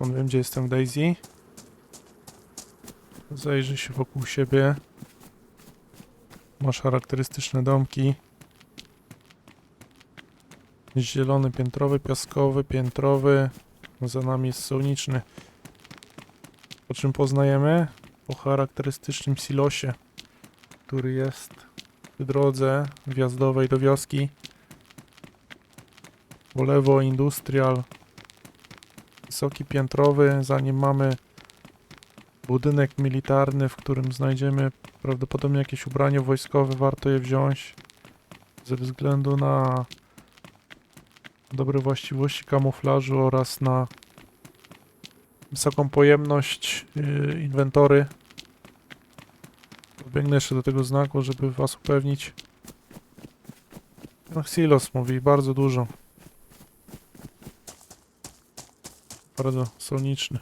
On wiem, gdzie jestem w Daisy. Zajrzyj się wokół siebie. Masz charakterystyczne domki. Zielony, piętrowy, piaskowy, piętrowy. Za nami jest słoniczny. Po czym poznajemy? Po charakterystycznym silosie, który jest w drodze wjazdowej do wioski. Po lewo industrial. Wysoki piętrowy, zanim mamy budynek militarny, w którym znajdziemy prawdopodobnie jakieś ubranie wojskowe, warto je wziąć ze względu na dobre właściwości kamuflażu oraz na wysoką pojemność yy, inwentory. Biegnę jeszcze do tego znaku, żeby was upewnić. No, silos mówi bardzo dużo. Bardzo soniczny.